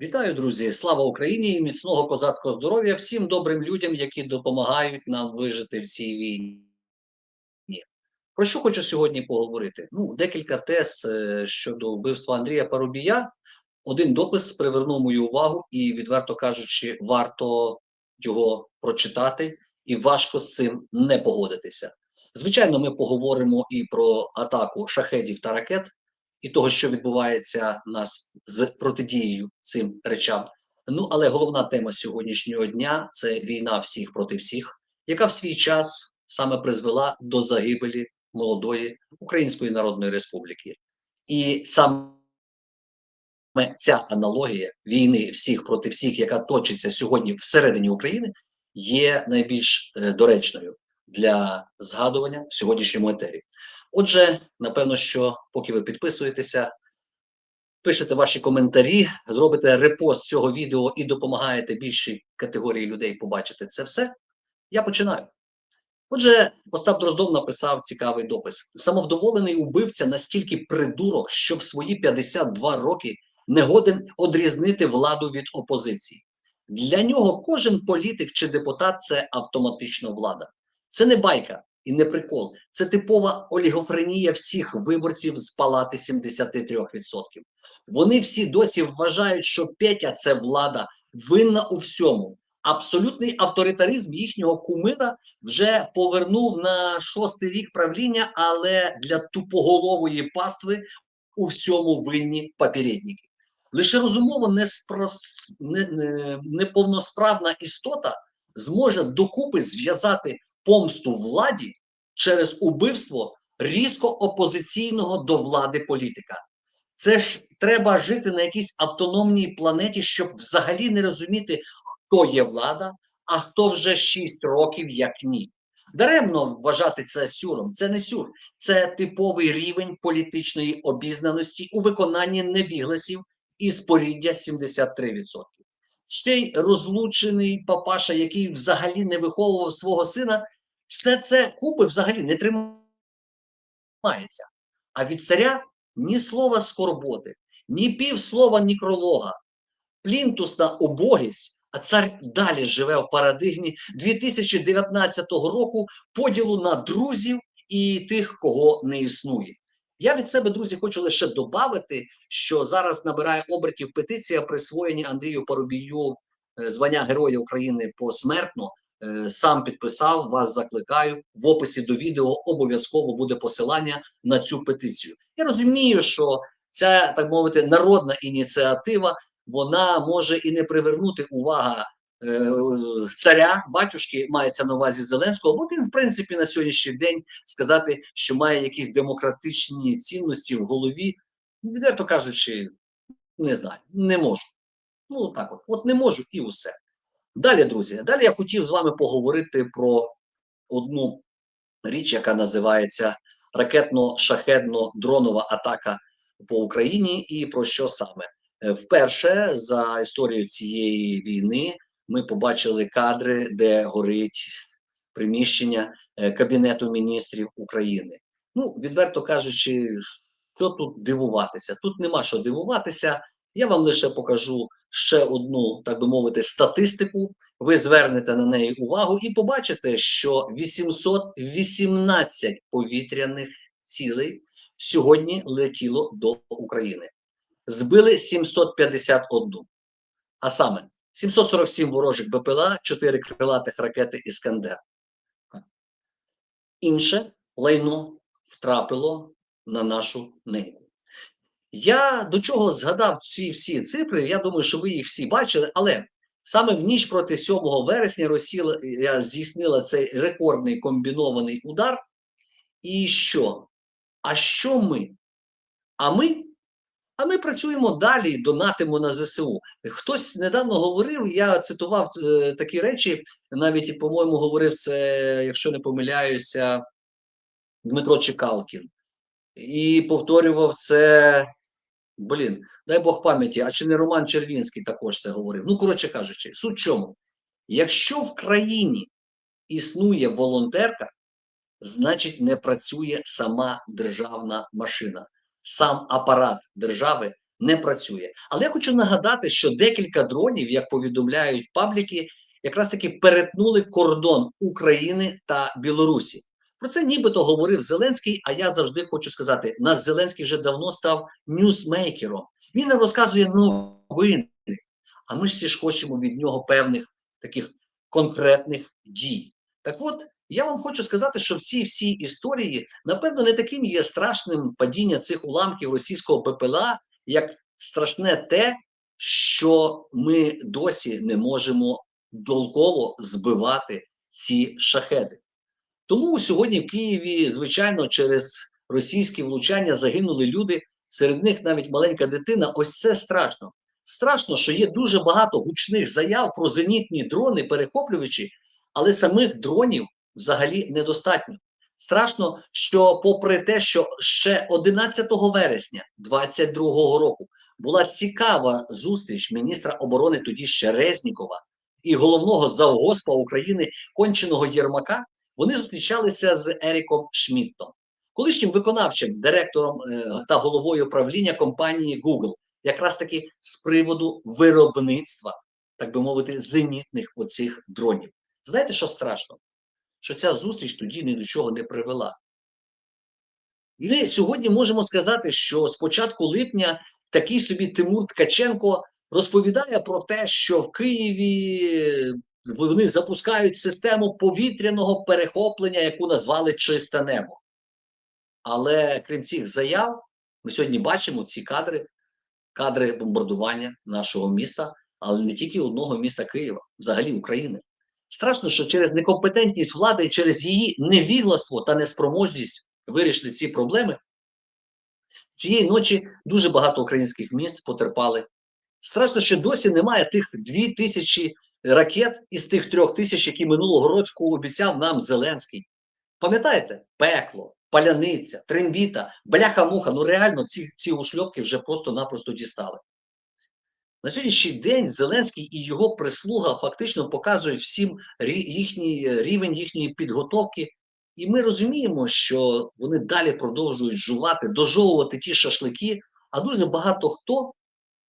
Вітаю, друзі! Слава Україні і міцного козацького здоров'я всім добрим людям, які допомагають нам вижити в цій війні. Про що хочу сьогодні поговорити? Ну, декілька тез е, щодо вбивства Андрія Парубія. Один допис привернув мою увагу, і, відверто кажучи, варто його прочитати, і важко з цим не погодитися. Звичайно, ми поговоримо і про атаку шахедів та ракет, і того, що відбувається в нас з протидією цим речам. Ну, але головна тема сьогоднішнього дня це війна всіх проти всіх, яка в свій час саме призвела до загибелі молодої Української Народної Республіки. І саме ця аналогія війни всіх проти всіх, яка точиться сьогодні всередині України, є найбільш е, доречною для згадування в сьогоднішньому етері. Отже, напевно, що поки ви підписуєтеся, пишете ваші коментарі, зробите репост цього відео і допомагаєте більшій категорії людей побачити це все. Я починаю. Отже, Остап Дроздов написав цікавий допис: самовдоволений убивця настільки придурок, що в свої 52 роки не годен одрізнити владу від опозиції. Для нього кожен політик чи депутат це автоматично влада. Це не байка і не прикол. Це типова олігофренія всіх виборців з палати 73%. Вони всі досі вважають, що Петя це влада винна у всьому. Абсолютний авторитаризм їхнього кумира вже повернув на шостий рік правління, але для тупоголової пастви у всьому винні попередники. Лише розумово неспрос... не, не, неповносправна істота зможе докупи зв'язати помсту владі через убивство різко опозиційного до влади політика. Це ж треба жити на якійсь автономній планеті, щоб взагалі не розуміти, хто є влада, а хто вже 6 років як ні. Даремно вважати це сюром. Це не сюр, це типовий рівень політичної обізнаності у виконанні невігласів і споріддя 73%. Ще й розлучений папаша, який взагалі не виховував свого сина, все це купи взагалі не тримається. А від царя ні слова скорботи, ні півслова нікролога, плінтусна убогість, а цар далі живе в парадигмі 2019 року поділу на друзів і тих, кого не існує. Я від себе, друзі, хочу лише додати, що зараз набирає обертів петиція присвоєння Андрію Парубію е, звання Героя України посмертно. Е, сам підписав, вас закликаю. В описі до відео обов'язково буде посилання на цю петицію. Я розумію, що ця так мовити народна ініціатива вона може і не привернути увага царя, батюшки мається на увазі Зеленського, бо він, в принципі, на сьогоднішній день сказати, що має якісь демократичні цінності в голові, відверто кажучи, не знаю, не можу. Ну, так от, от не можу і усе. Далі, друзі, далі я хотів з вами поговорити про одну річ, яка називається ракетно-шахедно-дронова атака по Україні, і про що саме е, вперше за історію цієї війни ми побачили кадри, де горить приміщення е, Кабінету міністрів України. Ну, відверто кажучи, що тут дивуватися? Тут нема що дивуватися. Я вам лише покажу ще одну, так би мовити, статистику. Ви звернете на неї увагу і побачите, що 818 повітряних цілей сьогодні летіло до України. Збили 751. А саме 747 ворожих БПЛА, 4 крилатих ракети Іскандер. Інше лайно втрапило на нашу неньку. Я до чого згадав ці всі цифри? Я думаю, що ви їх всі бачили, але саме в ніч проти 7 вересня Росія здійснила цей рекордний комбінований удар. І що? А що ми? А ми? А ми працюємо далі, донатимо на ЗСУ. Хтось недавно говорив, я цитував е, такі речі, навіть, по-моєму, говорив це, якщо не помиляюся, Дмитро Чекалкін. І повторював це Блін, дай Бог пам'яті, а чи не Роман Червінський також це говорив? Ну, коротше кажучи, суть чому? Якщо в країні існує волонтерка, значить не працює сама державна машина. Сам апарат держави не працює. Але я хочу нагадати, що декілька дронів, як повідомляють пабліки, якраз таки перетнули кордон України та Білорусі. Про це нібито говорив Зеленський. А я завжди хочу сказати: нас Зеленський вже давно став ньюсмейкером. Він розказує новини. А ми ж всі ж хочемо від нього певних таких конкретних дій. Так от я вам хочу сказати, що в цій всій історії, напевно, не таким є страшним падіння цих уламків російського ППЛА, як страшне те, що ми досі не можемо долково збивати ці шахеди. Тому сьогодні в Києві, звичайно, через російські влучання загинули люди, серед них навіть маленька дитина. Ось це страшно. Страшно, що є дуже багато гучних заяв про зенітні дрони, перехоплювачі, але самих дронів взагалі недостатньо. Страшно, що, попри те, що ще 11 вересня 2022 року була цікава зустріч міністра оборони тоді ще Резнікова і головного завгоспа України конченого Єрмака, вони зустрічалися з Еріком Шмідтом, колишнім виконавчим директором е, та головою правління компанії Google, якраз таки з приводу виробництва, так би мовити, зенітних оцих дронів. Знаєте, що страшно? Що ця зустріч тоді ні до чого не привела. І ми сьогодні можемо сказати, що з початку липня такий собі Тимур Ткаченко розповідає про те, що в Києві вони запускають систему повітряного перехоплення, яку назвали Чисте небо. Але крім цих заяв, ми сьогодні бачимо ці кадри, кадри бомбардування нашого міста, але не тільки одного міста Києва, взагалі України. Страшно, що через некомпетентність влади через її невігластво та неспроможність вирішити ці проблеми. Цієї ночі дуже багато українських міст потерпали. Страшно, що досі немає тих дві тисячі ракет із тих трьох тисяч, які минулого року обіцяв нам Зеленський. Пам'ятаєте? Пекло, паляниця, трембіта, бляха-муха. Ну реально ці ці ушльопки вже просто-напросто дістали. На сьогоднішній день Зеленський і його прислуга фактично показують всім їхній рівень їхньої підготовки. І ми розуміємо, що вони далі продовжують жувати, дожовувати ті шашлики, а дуже багато хто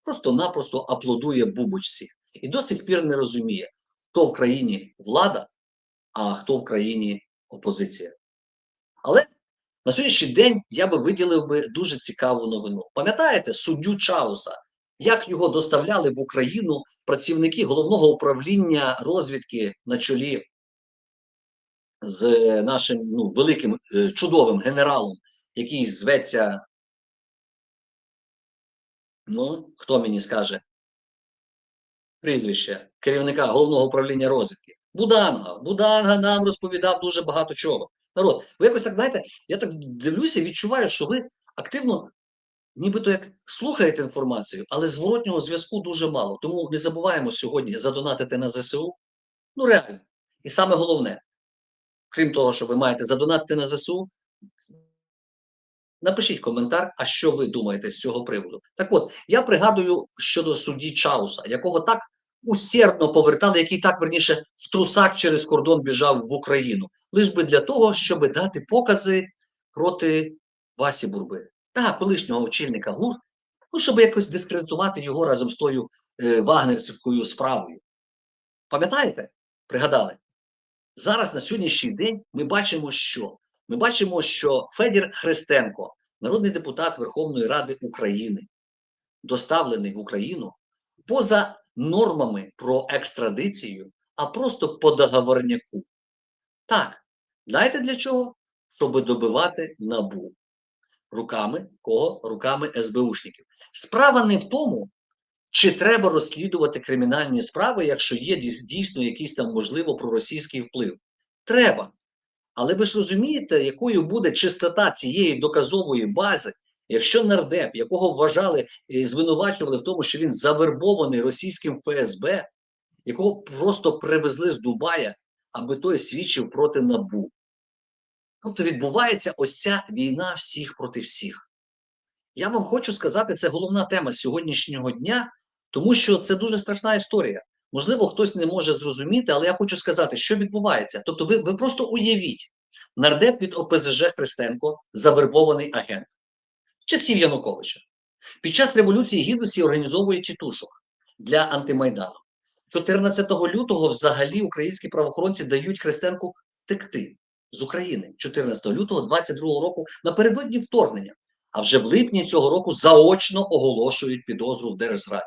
просто-напросто аплодує бубочці і до сих пір не розуміє, хто в країні влада, а хто в країні опозиція. Але на сьогоднішній день я би виділив би дуже цікаву новину. Пам'ятаєте суддю Чауса, як його доставляли в Україну працівники головного управління розвідки на чолі з нашим ну, великим е, чудовим генералом, який зветься. Ну, хто мені скаже? Прізвище керівника головного управління розвідки. Буданга. Буданга нам розповідав дуже багато чого. Народ, ви якось так знаєте, я так дивлюся, відчуваю, що ви активно, нібито як слухаєте інформацію, але зворотнього зв'язку дуже мало. Тому не забуваємо сьогодні задонатити на ЗСУ. Ну, реально. І саме головне, крім того, що ви маєте задонатити на ЗСУ, напишіть коментар, а що ви думаєте з цього приводу. Так от, я пригадую щодо судді Чауса, якого так усердно повертали, який так верніше в трусах через кордон біжав в Україну, лиш би для того, щоб дати покази проти Васі Бурби, та колишнього очільника ГУР, ну щоб якось дискредитувати його разом з тою е, вагнерською справою. Пам'ятаєте? Пригадали? Зараз на сьогоднішній день ми бачимо, що ми бачимо, що Федір Христенко, народний депутат Верховної Ради України, доставлений в Україну поза нормами про екстрадицію, а просто по договорняку. Так, знаєте для чого? Щоб добивати набу. Руками кого? Руками СБУшників. Справа не в тому, чи треба розслідувати кримінальні справи, якщо є дійсно якийсь там, можливо, проросійський вплив. Треба. Але ви ж розумієте, якою буде чистота цієї доказової бази, якщо нардеп, якого вважали і звинувачували в тому, що він завербований російським ФСБ, якого просто привезли з Дубая, аби той свідчив проти набу. Тобто відбувається ось ця війна всіх проти всіх. Я вам хочу сказати, це головна тема сьогоднішнього дня, тому що це дуже страшна історія. Можливо, хтось не може зрозуміти, але я хочу сказати, що відбувається. Тобто, ви ви просто уявіть, нардеп від ОПЗЖ Христенко завербований агент часів Януковича. Під час Революції Гідності організовує тітушок для антимайдану. 14 лютого взагалі українські правоохоронці дають Христенку втекти з України 14 лютого 22 року напередодні вторгнення. А вже в липні цього року заочно оголошують підозру в держзраді.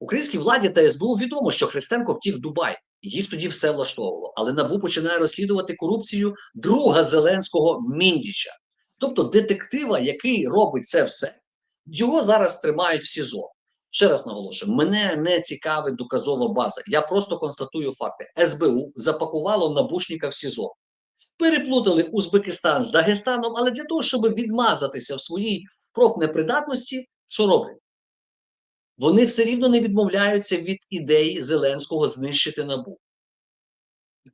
Українській владі та СБУ відомо, що Христенко втік в Дубай. Їх тоді все влаштовувало. Але НАБУ починає розслідувати корупцію друга Зеленського Міндіча, тобто детектива, який робить це все. Його зараз тримають в СІЗО. Ще раз наголошую, мене не цікавить доказова база. Я просто констатую факти. СБУ запакувало набушника в СІЗО. Переплутали Узбекистан з Дагестаном, але для того, щоб відмазатися в своїй профнепридатності, що роблять? Вони все рівно не відмовляються від ідеї Зеленського знищити набу.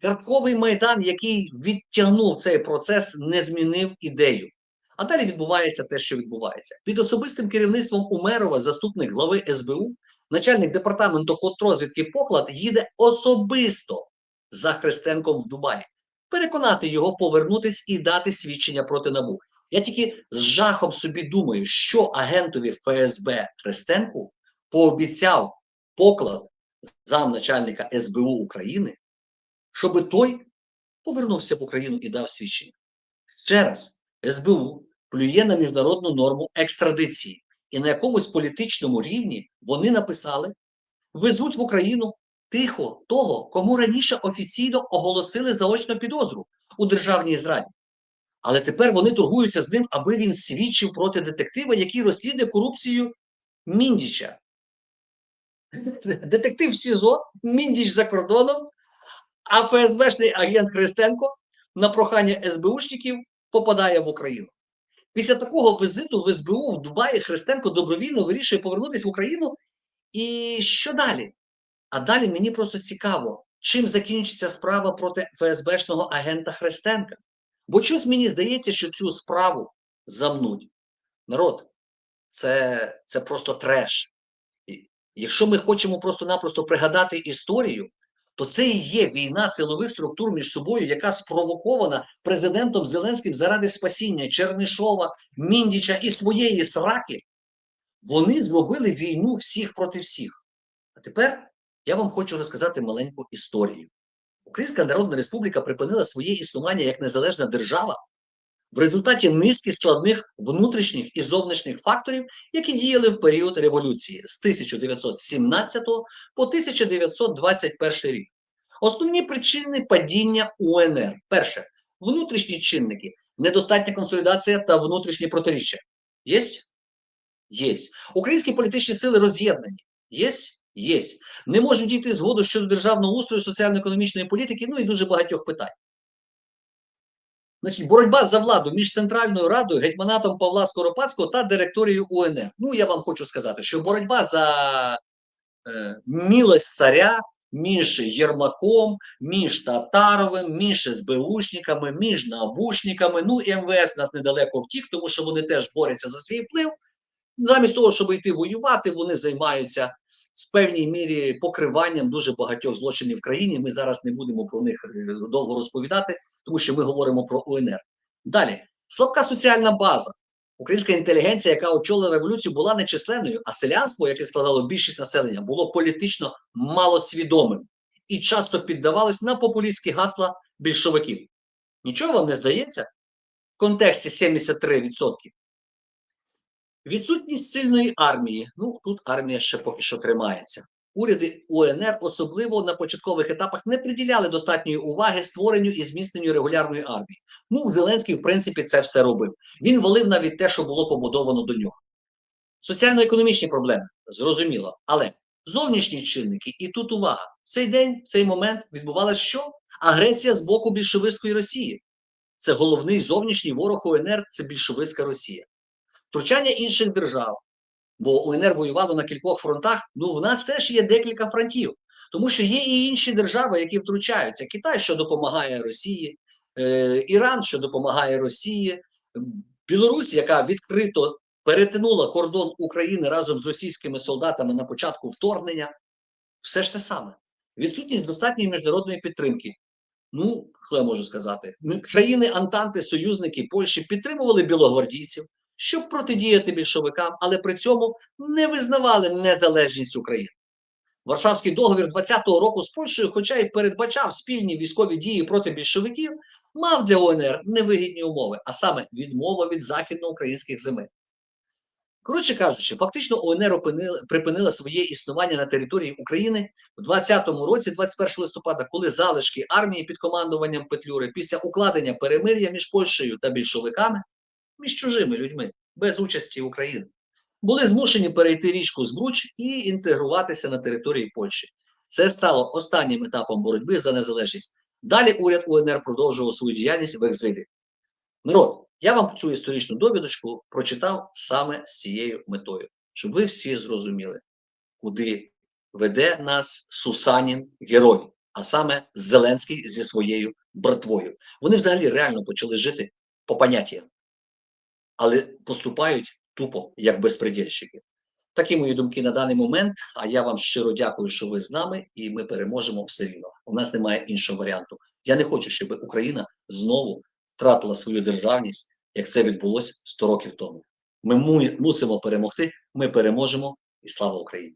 Картковий майдан, який відтягнув цей процес, не змінив ідею. А далі відбувається те, що відбувається. Під особистим керівництвом Умерова, заступник глави СБУ, начальник департаменту контррозвідки Поклад їде особисто за Христенком в Дубаї, переконати його повернутись і дати свідчення проти набу. Я тільки з жахом собі думаю, що агентові ФСБ Христенку пообіцяв поклад замначальника СБУ України, щоб той повернувся в Україну і дав свідчення. Ще раз, СБУ плює на міжнародну норму екстрадиції, і на якомусь політичному рівні вони написали: везуть в Україну тихо того, кому раніше офіційно оголосили заочну підозру у державній зраді. Але тепер вони торгуються з ним, аби він свідчив проти детектива, який розслідує корупцію Міндіча. Детектив СІЗО, Міндіч за кордоном, а ФСБшний агент Христенко на прохання СБУшників попадає в Україну. Після такого візиту в СБУ в Дубаї Христенко добровільно вирішує повернутися в Україну. І що далі? А далі мені просто цікаво, чим закінчиться справа проти ФСБшного агента Христенка. Бо щось мені здається, що цю справу замнуть. Народ, це, це просто треш. Якщо ми хочемо просто-напросто пригадати історію, то це і є війна силових структур між собою, яка спровокована президентом Зеленським заради спасіння Чернишова, Міндіча і своєї сраки. Вони зробили війну всіх проти всіх. А тепер я вам хочу розказати маленьку історію. Українська Народна Республіка припинила своє існування як незалежна держава в результаті низки складних внутрішніх і зовнішніх факторів, які діяли в період революції з 1917 по 1921 рік. Основні причини падіння УНР: перше внутрішні чинники, недостатня консолідація та внутрішні протиріччя. Єсть? Єсть. Українські політичні сили роз'єднані. Єсть? Єсть. Не можуть дійти згоду щодо державного устрою, соціально-економічної політики, ну і дуже багатьох питань. Значить, боротьба за владу між Центральною Радою, гетьманатом Павла Скоропадського та директорією УНР. Ну, я вам хочу сказати, що боротьба за е, мілость царя між Єрмаком, між Татаровим, між СБУшниками, між набушниками. Ну, МВС нас недалеко втік, тому що вони теж борються за свій вплив. Замість того, щоб йти воювати, вони займаються з певній мірі покриванням дуже багатьох злочинів в країні. Ми зараз не будемо про них е, довго розповідати, тому що ми говоримо про УНР. Далі слабка соціальна база. Українська інтелігенція, яка очолила революцію, була нечисленною, а селянство, яке складало більшість населення, було політично малосвідомим і часто піддавалось на популістські гасла більшовиків. Нічого вам не здається? В контексті 73%. Відсутність сильної армії. Ну тут армія ще поки що тримається. Уряди УНР, особливо на початкових етапах, не приділяли достатньої уваги створенню і зміцненню регулярної армії. Ну, Зеленський, в принципі, це все робив. Він валив навіть те, що було побудовано до нього. Соціально-економічні проблеми зрозуміло, але зовнішні чинники, і тут увага: в цей день, в цей момент відбувалася що? Агресія з боку більшовицької Росії. Це головний зовнішній ворог УНР це більшовицька Росія втручання інших держав, бо УНР воювало на кількох фронтах. Ну, в нас теж є декілька фронтів, тому що є і інші держави, які втручаються. Китай, що допомагає Росії, е, Іран, що допомагає Росії, Білорусь, яка відкрито перетинула кордон України разом з російськими солдатами на початку вторгнення. Все ж те саме. Відсутність достатньої міжнародної підтримки. Ну, я можу сказати? Країни Антанти, союзники Польщі підтримували білогвардійців, щоб протидіяти більшовикам, але при цьому не визнавали незалежність України. Варшавський договір 20-го року з Польщею, хоча й передбачав спільні військові дії проти більшовиків, мав для УНР невигідні умови, а саме відмова від західноукраїнських земель. Коротше кажучи, фактично УНР опинили, припинила своє існування на території України в 20-му році, 21 листопада, коли залишки армії під командуванням Петлюри після укладення перемир'я між Польщею та більшовиками, між чужими людьми, без участі України, були змушені перейти річку Збруч і інтегруватися на території Польщі. Це стало останнім етапом боротьби за незалежність. Далі уряд УНР продовжував свою діяльність в екзилі. Народ, я вам цю історичну довідочку прочитав саме з цією метою, щоб ви всі зрозуміли, куди веде нас Сусанін герой, а саме Зеленський зі своєю братвою. Вони взагалі реально почали жити по поняттям, але поступають тупо як безпредельщики. Такі мої думки на даний момент. А я вам щиро дякую, що ви з нами, і ми переможемо все рівно. У нас немає іншого варіанту. Я не хочу, щоб Україна знову втратила свою державність, як це відбулося 100 років тому. Ми мусимо перемогти. Ми переможемо, і слава Україні!